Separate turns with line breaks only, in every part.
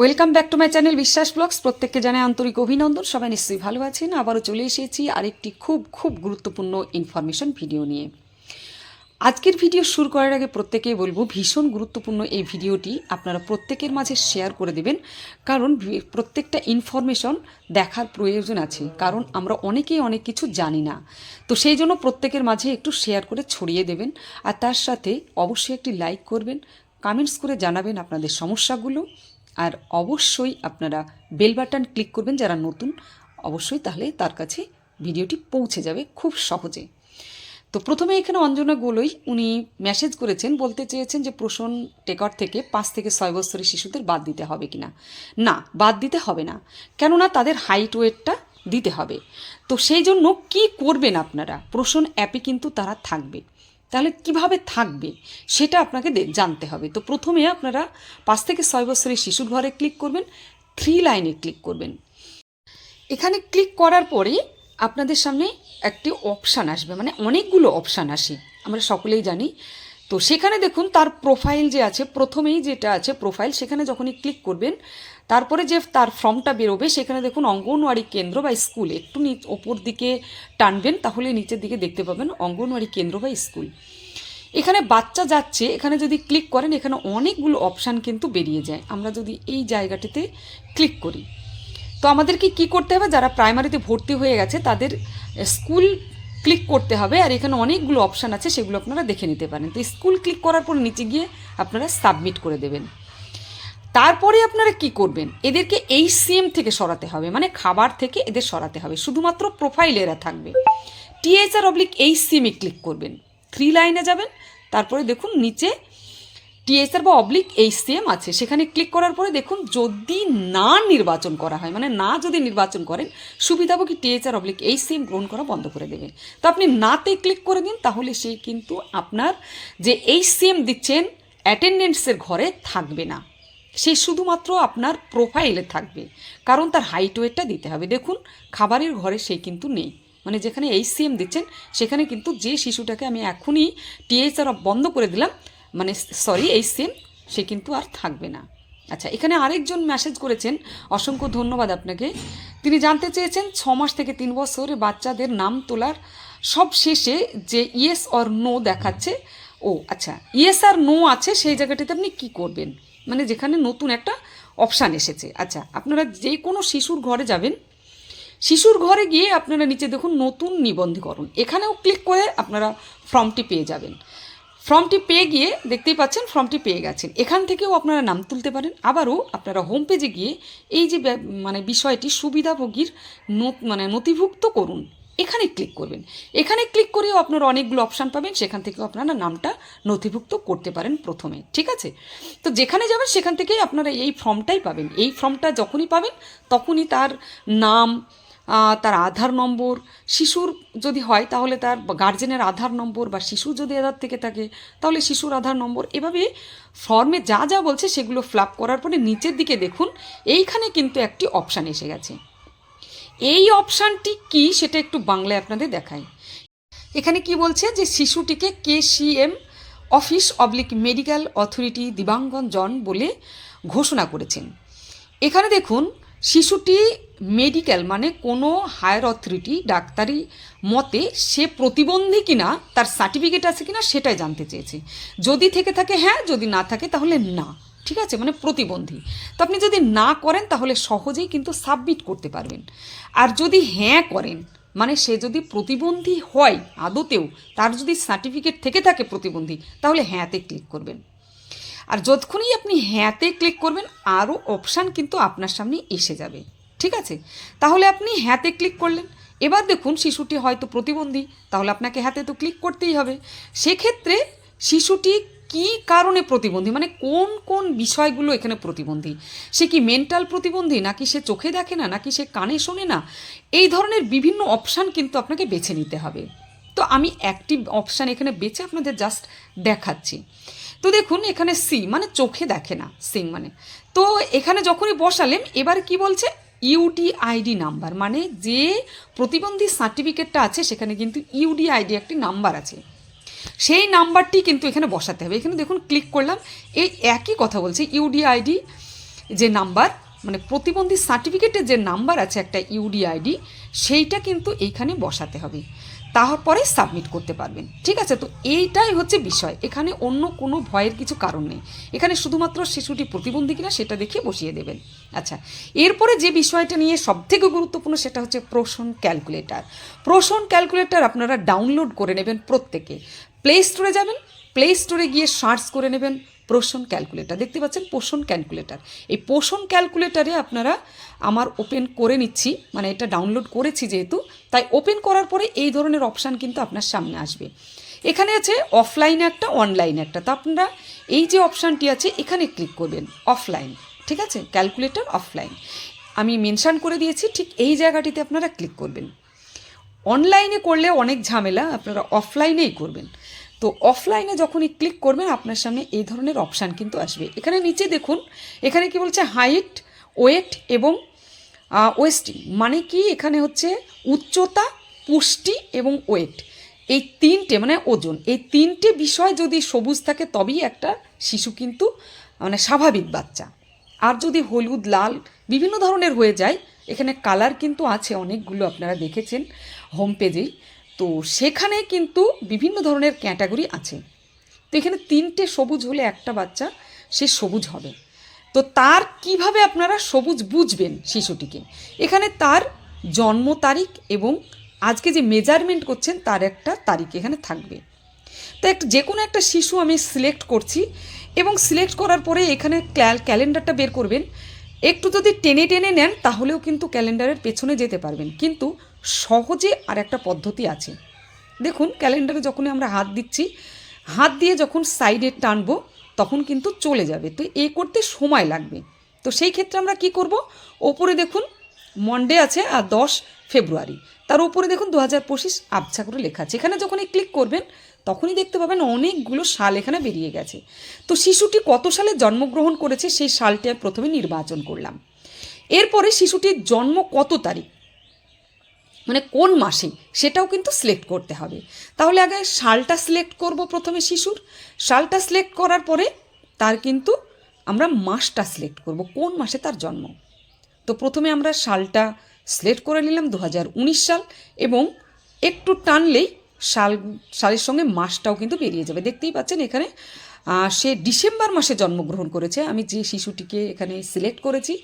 Welcome back to my channel Biswas vlogs প্রত্যেককে জানাই আন্তরিক অভিনন্দন। সবাই নিশ্চয়ই ভালো আছেন। আবারও চলে এসেছি আরেকটি খুব খুব গুরুত্বপূর্ণ ইনফরমেশন ভিডিও নিয়ে। আজকের ভিডিও শুরু করার আগে প্রত্যেকেই বলব, ভীষণ গুরুত্বপূর্ণ এই ভিডিওটি আপনারা প্রত্যেকের মাঝে শেয়ার করে দেবেন। কারণ প্রত্যেকটা ইনফরমেশন দেখার প্রয়োজন আছে। কারণ আমরা অনেকেই অনেক কিছু জানি না। তো সেই জন্য প্রত্যেকের মাঝে একটু শেয়ার করে ছড়িয়ে দেবেন। আর তার সাথে অবশ্যই একটি লাইক করবেন। কমেন্টস করে জানাবেন আপনাদের সমস্যাগুলো। আর অবশ্যই আপনারা বেল বাটন ক্লিক করবেন যারা নতুন, অবশ্যই তাহলে তার কাছে ভিডিওটি পৌঁছে যাবে খুব সহজে। তো প্রথমে এখানে অঞ্জনা গোলই, উনি মেসেজ করেছেন, বলতে চেয়েছেন যে প্রসন টেকর থেকে পাঁচ থেকে ছয় বছরের শিশুদের বাদ দিতে হবে কিনা। না, বাদ দিতে হবে না, কেননা তাদের হাইট ওয়েটটা দিতে হবে। তো সেই জন্য কি করবেন আপনারা? প্রসন অ্যাপে কিন্তু তারা থাকবে। তাহলে কীভাবে থাকবে? সেটা আপনাকে জানতে হবে। তো প্রথমে আপনারা পাঁচ থেকে ছয় বছরের শিশুর ঘরে ক্লিক করবেন থ্রি লাইনে ক্লিক করবেন। এখানে ক্লিক করার পরে আপনাদের সামনে একটি অপশান আসবে মানে অনেকগুলো অপশান আসে। আমরা সকলেই জানি। তো সেখানে দেখুন, তার প্রোফাইল যে আছে, প্রথমেই যেটা আছে প্রোফাইল সেখানে যখনই ক্লিক করবেন তারপরে যে তার ফর্মটা বেরোবে, সেখানে দেখুন অঙ্গনওয়াড়ি কেন্দ্র বা স্কুল, একটু ওপর দিকে টানবেন, তাহলে নিচের দিকে দেখতে পাবেন অঙ্গনওয়াড়ি কেন্দ্র বা স্কুল। এখানে বাচ্চা যাচ্ছে, এখানে যদি ক্লিক করেন, এখানে অনেকগুলো অপশান কিন্তু বেরিয়ে যায়। আমরা যদি এই জায়গাটিতে ক্লিক করি। তো আমাদেরকে কি করতে হবে, যারা প্রাইমারিতে ভর্তি হয়ে গেছে, তাদের স্কুল ক্লিক করতে হবে, আর এখানে অনেকগুলো অপশান আছে, সেগুলো আপনারা দেখে নিতে পারেন। তো স্কুল ক্লিক করার পর নিচে গিয়ে আপনারা সাবমিট করে দেবেন। তারপরে আপনারা কি করবেন? এদেরকে এই সিএম থেকে সরাতে হবে। মানে খাবার থেকে এদের সরাতে হবে। শুধুমাত্র প্রোফাইল এরা থাকবে। টিএইচআর অবলিক এই সিএমে ক্লিক করবেন। থ্রি লাইনে যাবেন। তারপরে দেখুন নিচে টিএসআর বা অবলিক এইচসিএম আছে। সেখানে ক্লিক করার পরে দেখুন যদি না নির্বাচন করা হয় মানে না যদি নির্বাচন করেন, সুবিধাভোগী টিএসআর অবলিক এইচসিএম গ্রহণ করা বন্ধ করে দেবে তো আপনি নাতে ক্লিক করে দিন, তাহলে সে কিন্তু আপনার যে এইচসিএম দিচ্ছেন অ্যাটেন্ডেন্সের ঘরে থাকবে না। সে শুধুমাত্র আপনার প্রোফাইলে থাকবে। কারণ তার হাইট ওয়েটটা দিতে হবে। দেখুন, খাবারের ঘরে সে কিন্তু নেই। মানে যেখানে এইচসিএম দিচ্ছেন, সেখানে কিন্তু যে শিশুটাকে আমি এখনই টিএইচআর বন্ধ করে দিলাম মানে সরি এই সিম সে কিন্তু আর থাকবে না। আচ্ছা এখানে আরেকজন মেসেজ করেছেন। অসংখ্য ধন্যবাদ আপনাকে। তিনি জানতে চেয়েছেন, ছ মাস থেকে তিন বছর বাচ্চাদের নাম তোলার সব শেষে যে ইয়েস অর নো দেখাচ্ছে, ও আচ্ছা ইয়েস আর নো আছে, সেই জায়গাটিতে আপনি কি করবেন? মানে যেখানে নতুন একটা অপশান এসেছে। আচ্ছা আপনারা যে কোনো শিশুর ঘরে যাবেন, শিশুর ঘরে গিয়ে আপনারা নিচে দেখুন নতুন নিবন্ধীকরণ। এখানেও ক্লিক করে আপনারা ফর্মটি পেয়ে যাবেন। ফর্মটি পেয়ে গিয়ে দেখতেই পাচ্ছেন ফর্মটি পেয়ে গেছেন। এখান থেকেও আপনারা নাম তুলতে পারেন। আবারও আপনারা হোম পেজে গিয়ে এই যে মানে বিষয়টি সুবিধাভোগীর মানে নথিভুক্ত করুন। এখানে ক্লিক করবেন। এখানে ক্লিক করেও আপনারা অনেকগুলো অপশান পাবেন, সেখান থেকেও আপনারা নামটা নথিভুক্ত করতে পারেন প্রথমে, ঠিক আছে? তো যেখানে যাবেন, সেখান থেকেই আপনারা এই ফর্মটাই পাবেন। এই ফর্মটা যখনই পাবেন, তখনই তার নাম তার আধার নম্বর, শিশুর যদি হয়, তাহলে তার গার্জেনের আধার নম্বর বা শিশু যদি আধার থেকে থাকে, তাহলে শিশুর আধার নম্বর। এভাবে ফর্মে যা যা বলছে, সেগুলো ফ্লাপ করার পরে নিচের দিকে দেখুন, এইখানে কিন্তু একটি অপশান এসে গেছে। এই অপশানটি কি সেটা একটু বাংলায় আপনাদের দেখাই। এখানে কি বলছে যে শিশুটিকে কে কেসিএম, অফিস অবলিক মেডিকেল অথরিটি দিবাঙ্গন জন বলে ঘোষণা করেছেন। এখানে দেখুন, শিশুটি মেডিকেল মানে কোনো হায়ার অথরিটি, ডাক্তারি মতে সে প্রতিবন্ধী কিনা, তার সার্টিফিকেট আছে কিনা সেটাই জানতে চেয়েছে। যদি থেকে থাকে হ্যাঁ যদি না থাকে তাহলে না। ঠিক আছে? মানে প্রতিবন্ধী। তো আপনি যদি না করেন, তাহলে সহজেই কিন্তু সাবমিট করতে পারবেন। আর যদি হ্যাঁ করেন মানে সে যদি প্রতিবন্ধী হয় আদতেও, তার যদি সার্টিফিকেট থেকে থাকে প্রতিবন্ধী, তাহলে হ্যাঁতে ক্লিক করবেন। আর যতক্ষণই আপনি হ্যাঁতে ক্লিক করবেন, আরও অপশান কিন্তু আপনার সামনে এসে যাবে। ঠিক আছে? তাহলে আপনি হ্যাঁতে ক্লিক করলেন। এবার দেখুন, শিশুটি হয়তো প্রতিবন্ধী, তাহলে আপনাকে হাতে তো ক্লিক করতেই হবে। সেক্ষেত্রে শিশুটি কি কারণে প্রতিবন্ধী? মানে কোন কোন বিষয়গুলো এখানে প্রতিবন্ধী? সে কি মেন্টাল প্রতিবন্ধী? নাকি সে চোখে দেখে না? নাকি সে কানে শোনে না? এই ধরনের বিভিন্ন অপশান কিন্তু আপনাকে বেছে নিতে হবে। তো আমি একটি অপশান এখানে বেছে আপনাদের জাস্ট দেখাচ্ছি। তো দেখুন, এখানে সি মানে চোখে দেখে না। সিং মানে। তো এখানে যখনই বসালেন, এবার কি বলছে? ইউডি আইডি নাম্বার মানে যে প্রতিবন্ধী সার্টিফিকেটটা আছে, সেখানে কিন্তু ইউডি আইডি একটি নাম্বার আছে। সেই নাম্বারটি কিন্তু এখানে বসাতে হবে। এখানে দেখুন ক্লিক করলাম। এই একই কথা বলছে ইউডি আইডি যে নাম্বার মানে প্রতিবন্ধী সার্টিফিকেটের যে নাম্বার আছে একটা ইউডিআইডি সেইটা কিন্তু এইখানে বসাতে হবে। তারপরে সাবমিট করতে পারবেন। ঠিক আছে? তো এইটাই হচ্ছে বিষয়। এখানে অন্য কোনো ভয়ের কিছু কারণ নেই। এখানে শুধুমাত্র শিশুটি প্রতিবন্ধী কিনা সেটা দেখে বসিয়ে দেবেন। আচ্ছা এরপরে যে বিষয়টা নিয়ে সবথেকে গুরুত্বপূর্ণ সেটা হচ্ছে প্রোষণ ক্যালকুলেটর প্রোষণ ক্যালকুলেটর আপনারা ডাউনলোড করে নেবেন প্রত্যেকে। প্লে স্টোরে যাবেন প্লে স্টোরে গিয়ে সার্চ করে নেবেন পোষণ ক্যালকুলেটর দেখতে পাচ্ছেন পোষণ ক্যালকুলেটর এই পোষণ ক্যালকুলেটারে আপনারা আমার ওপেন করে নিচ্ছি মানে এটা ডাউনলোড করেছি যেহেতু, তাই ওপেন করার পরে এই ধরনের অপশান কিন্তু আপনার সামনে আসবে। এখানে আছে অফলাইনে একটা অনলাইনে একটা। তো আপনারা এই যে অপশানটি আছে, এখানে ক্লিক করবেন অফলাইন ঠিক আছে? ক্যালকুলেটর অফলাইন আমি মেনশান করে দিয়েছি, ঠিক এই জায়গাটিতে আপনারা ক্লিক করবেন। অনলাইনে করলে অনেক ঝামেলা, আপনারা অফলাইনেই করবেন। তো অফলাইনে যখনই ক্লিক করবেন, আপনার সামনে এই ধরনের অপশান কিন্তু আসবে। এখানে নিচে দেখুন, এখানে কি বলছে হাইট ওয়েট এবং ওয়েস্টিং মানে কি? এখানে হচ্ছে উচ্চতা, পুষ্টি এবং ওয়েট এই তিনটে মানে ওজন। এই তিনটে বিষয় যদি সবুজ থাকে, তবেই একটা শিশু কিন্তু মানে স্বাভাবিক বাচ্চা। আর যদি হলুদ, লাল বিভিন্ন ধরনের হয়ে যায়, এখানে কালার কিন্তু আছে, অনেকগুলো আপনারা দেখেছেন হোম পেজেই তো সেখানে কিন্তু বিভিন্ন ধরনের ক্যাটাগরি আছে। তো এখানে তিনটে সবুজ হলে একটা বাচ্চা, সে সবুজ হবে। তো তার কীভাবে আপনারা সবুজ বুঝবেন শিশুটিকে? এখানে তার জন্ম তারিখ এবং আজকে যে মেজারমেন্ট করছেন তার একটা তারিখ এখানে থাকবে। তো একটা যে কোনো একটা শিশু আমি সিলেক্ট করছি এবং সিলেক্ট করার পরে এখানে ক্যালেন্ডারটা বের করবেন। একটু যদি টেনে টেনে নেন তাহলেও কিন্তু ক্যালেন্ডারের পেছনে যেতে পারবেন। কিন্তু সহজে আর একটা পদ্ধতি আছে। দেখুন, ক্যালেন্ডারে যখনই আমরা হাত দিচ্ছি, হাত দিয়ে যখন সাইডে টানবো, তখন কিন্তু চলে যাবে। তো এ করতে সময় লাগবে। তো সেই ক্ষেত্রে আমরা কি করব? ওপরে দেখুন, মন্ডে আছে আর দশ ফেব্রুয়ারি। তার উপরে দেখুন দু হাজার পঁচিশ আবছা করে লেখা আছে। এখানে যখনই ক্লিক করবেন, তখনই দেখতে পাবেন অনেকগুলো সাল এখানে বেরিয়ে গেছে। তো শিশুটি কত সালে জন্মগ্রহণ করেছে, সেই সালটি আমি প্রথমে নির্বাচন করলাম। এরপরে শিশুটির জন্ম কত তারিখ? মানে কোন মাসে? সেটাও কিন্তু সিলেক্ট করতে হবে। তাহলে আগে সালটা সিলেক্ট করব প্রথমে শিশুর। সালটা সিলেক্ট করার পরে তার কিন্তু আমরা মাসটা সিলেক্ট করব, কোন মাসে তার জন্ম। তো প্রথমে আমরা সালটা সিলেক্ট করে নিলাম দু হাজার উনিশ সাল এবং একটু টানলেই সাল সালের সঙ্গে মাসটাও কিন্তু বেরিয়ে যাবে। দেখতেই পাচ্ছেন এখানে সে ডিসেম্বর মাসে জন্মগ্রহণ করেছে। আমি যে শিশুটিকে এখানে সিলেক্ট করেছি,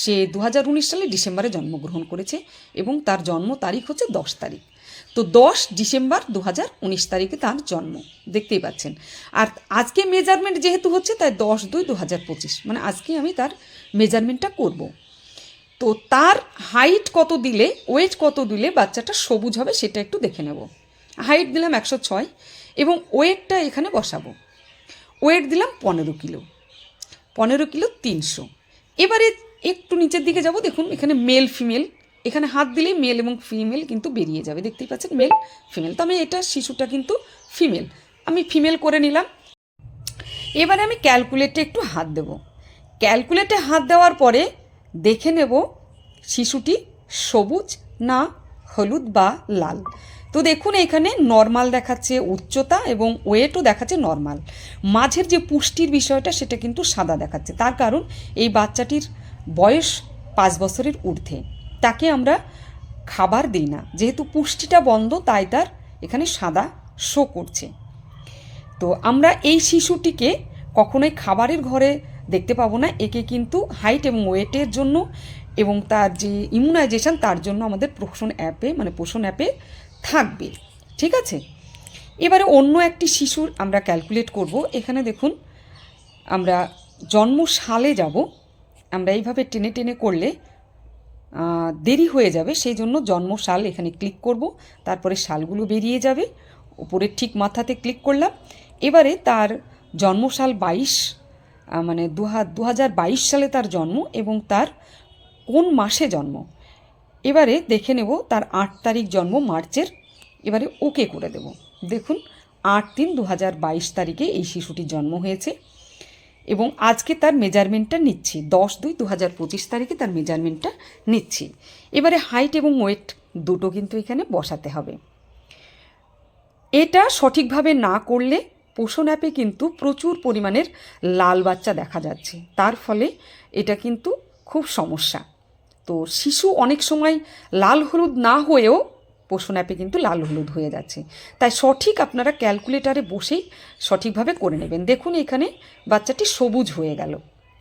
সে দু হাজার উনিশ সালে ডিসেম্বরে জন্মগ্রহণ করেছে এবং তার জন্ম তারিখ হচ্ছে দশ তারিখ। তো দশ ডিসেম্বর দু হাজার উনিশ তারিখে তার জন্ম, দেখতেই পাচ্ছেন। আর আজকে মেজারমেন্ট যেহেতু হচ্ছে, তাই দশ দুই দু মানে আজকে আমি তার মেজারমেন্টটা করব। তো তার হাইট কত দিলে, ওয়েট কত দিলে বাচ্চাটা সবুজ হবে সেটা একটু দেখে নেব। হাইট দিলাম একশো ছয় এবং ওয়েটটা এখানে বসাবো। ওয়েট দিলাম পনেরো কিলো। পনেরো কিলো তিনশো। এবারে একটু নিচের দিকে যাব, দেখুন এখানে মেল ফিমেল এখানে হাত দিলেই মেল এবং ফিমেল কিন্তু বেরিয়ে যাবে, দেখতেই পাচ্ছেন মেল ফিমেল তো আমি এটা শিশুটা কিন্তু ফিমেল আমি ফিমেল করে নিলাম। এবারে আমি ক্যালকুলেটে একটু হাত দেব। ক্যালকুলেটে হাত দেওয়ার পরে দেখে নেব শিশুটি সবুজ না হলুদ বা লাল। তো দেখুন, এখানে নর্মাল দেখাচ্ছে উচ্চতা এবং ওয়েটও দেখাচ্ছে নর্মাল মাঝের যে পুষ্টির বিষয়টা, সেটা কিন্তু সাদা দেখাচ্ছে। তার কারণ, এই বাচ্চাটির বয়স পাঁচ বছরের ঊর্ধ্বে। তাকে আমরা খাবার দিই না। যেহেতু পুষ্টিটা বন্ধ, তাই তার এখানে সাদা শো করছে। তো আমরা এই শিশুটিকে কখনোই খাবারের ঘরে দেখতে পাবো না। একে কিন্তু হাইট এবং ওয়েটের জন্য এবং তার যে ইমিউনাইজেশন তার জন্য আমাদের পোষণ অ্যাপে মানে পোষণ অ্যাপে থাকবে, ঠিক আছে? এবারে অন্য একটি শিশুর আমরা ক্যালকুলেট করব। এখানে দেখুন, আমরা জন্ম সালে যাব। আমরা এইভাবে টেনে টেনে করলে দেরি হয়ে যাবে, সেই জন্য জন্ম সাল এখানে ক্লিক করব। তারপরে সালগুলো বেরিয়ে যাবে। উপরের ঠিক মাথাতে ক্লিক করলাম। এবারে তার জন্মসাল বাইশ মানে দু হাজার বাইশ সালে তার জন্ম এবং তার কোন মাসে জন্ম? এবারে দেখে নেব তার আট তারিখ জন্ম মার্চের। এবারে ওকে করে দেব। দেখুন, আট তিন দু হাজার বাইশ তারিখে এই শিশুটির জন্ম হয়েছে এবং আজকে তার মেজারমেন্টটা নিচ্ছি। দশ দুই দু হাজার পঁচিশ তারিখে তার মেজারমেন্টটা নিচ্ছি। এবারে হাইট এবং ওয়েট দুটো কিন্তু এখানে বসাতে হবে। এটা সঠিকভাবে না করলে পোষণ অ্যাপে কিন্তু প্রচুর পরিমাণের লাল বাচ্চা দেখা যাচ্ছে। তার ফলে এটা কিন্তু খুব সমস্যা। তো শিশু অনেক সময় লাল হলুদ না হয়েও পোষণ অ্যাপে কিন্তু লাল হলুদ হয়ে যাচ্ছে। তাই সঠিক আপনারা ক্যালকুলেটারে বসেই সঠিকভাবে করে নেবেন। দেখুন এখানে বাচ্চাটি সবুজ হয়ে গেল।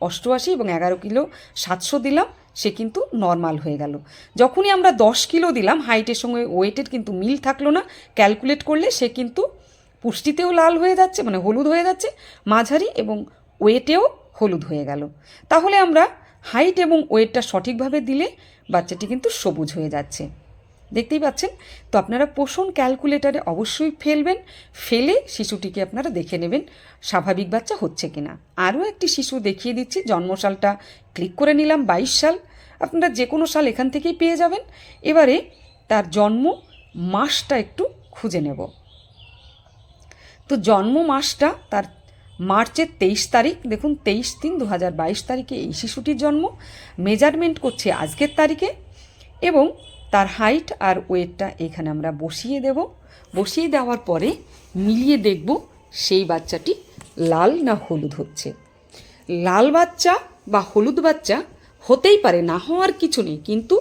অষ্টআশি এবং এগারো কিলো সাতশো দিলাম, সে কিন্তু নর্মাল হয়ে গেল। যখনই আমরা দশ কিলো দিলাম, হাইটের সঙ্গে ওয়েটের কিন্তু মিল থাকল না। ক্যালকুলেট করলে সে কিন্তু পুষ্টিতেও লাল হয়ে যাচ্ছে মানে হলুদ হয়ে যাচ্ছে। মাঝারি এবং ওয়েটেও হলুদ হয়ে গেল। তাহলে আমরা হাইট এবং ওয়েটটা সঠিকভাবে দিলে বাচ্চাটি কিন্তু সবুজ হয়ে যাচ্ছে। দেখতেই পাচ্ছেন? তো আপনারা পোষণ ক্যালকুলেটারে অবশ্যই ফেলবেন, ফেলে শিশুটিকে আপনারা দেখে নেবেন স্বাভাবিক বাচ্চা হচ্ছে কিনা। আরও একটি শিশু দেখিয়ে দিচ্ছি, জন্মসালটা ক্লিক করে নিলাম, বাইশ সাল। আপনারা যে কোনো সাল এখান থেকেই পেয়ে যাবেন। এবারে তার জন্ম মাসটা একটু খুঁজে নেব। তো জন্ম মাসটা তার মার্চের তেইশ তারিখ, দেখুন তেইশ তিন দু হাজার বাইশ তারিখে এই শিশুটির জন্ম, মেজারমেন্ট করছে আজকের তারিখে এবং তার হাইট আর ওয়েটটা এখানে আমরা বসিয়ে দেব। বসিয়ে দেওয়ার পরে মিলিয়ে দেখব সেই বাচ্চাটি লাল না হলুদ হচ্ছে। লাল বাচ্চা বা হলুদ বাচ্চা হতেই পারে, না হওয়ার কিছু নেই, কিন্তু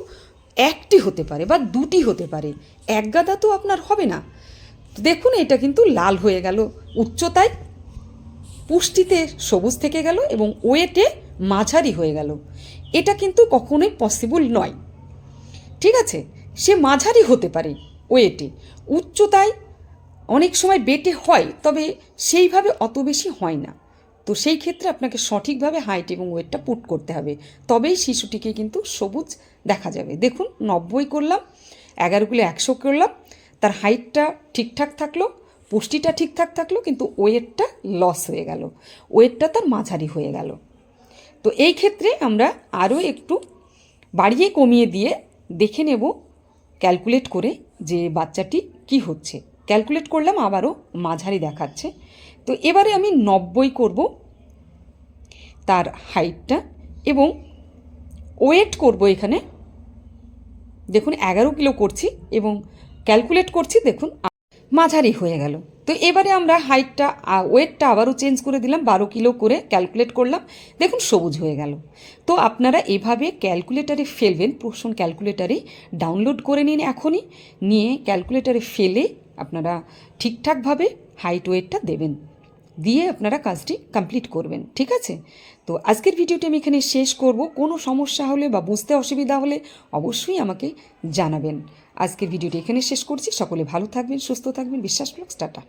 একটি হতে পারে বা দুটি হতে পারে। এক গাদা তো আপনার হবে না। দেখুন এটা কিন্তু লাল হয়ে গেল। উচ্চতায় পুষ্টিতে সবুজ থেকে গেল এবং ওয়েটে মাঝারি হয়ে গেল। এটা কিন্তু কখনোই পসিবল নয়। ঠিক আছে? সে মাঝারি হতে পারে ওয়েটে। উচ্চতায় অনেক সময় বেটে হয়, তবে সেইভাবে অত বেশি হয় না। তো সেই ক্ষেত্রে আপনাকে সঠিকভাবে হাইট এবং ওয়েটটা পুট করতে হবে। তবেই শিশুটিকে কিন্তু সবুজ দেখা যাবে। দেখুন, নব্বই করলাম, এগারো কিলো একশো করলাম, তার হাইটটা ঠিকঠাক থাকল পুষ্টিটা ঠিকঠাক থাকল, কিন্তু ওয়েটটা লস হয়ে গেল। ওয়েটটা তার মাঝারি হয়ে গেল। তো এই ক্ষেত্রে আমরা আরও একটু বাড়িয়ে কমিয়ে দিয়ে দেখে নেব ক্যালকুলেট করে যে বাচ্চাটি কি হচ্ছে। ক্যালকুলেট করলাম, আবারও মাঝারি দেখাচ্ছে। তো এবারে আমি নব্বই করব তার হাইটটা এবং ওয়েট করব এখানে। দেখুন, এগারো কিলো করছি এবং ক্যালকুলেট করছি, দেখুন মাঝারি হয়ে গেল। তো এবারে আমরা হাইটটা ওয়েটটা আবারও চেঞ্জ করে দিলাম, বারো কিলো করে ক্যালকুলেট করলাম। দেখুন সবুজ হয়ে গেল। তো আপনারা এভাবে ক্যালকুলেটারে ফেলবেন প্রশ্ন ক্যালকুলেটারে ডাউনলোড করে নিন এখনই। নিয়ে ক্যালকুলেটারে ফেলে আপনারা ঠিকঠাকভাবে হাইট ওয়েটটা দেবেন। দিয়ে আপনারা কাজটি কমপ্লিট করবেন, ঠিক আছে? তো আজকের ভিডিওটি আমি এখানে শেষ করব। কোনো সমস্যা হলে বা বুঝতে অসুবিধা হলে অবশ্যই আমাকে জানাবেন। আজকের ভিডিওটি এখানে শেষ করছি। সকলে ভালো থাকবেন সুস্থ থাকবেন। বিশ্বাস ব্লগস টাটা।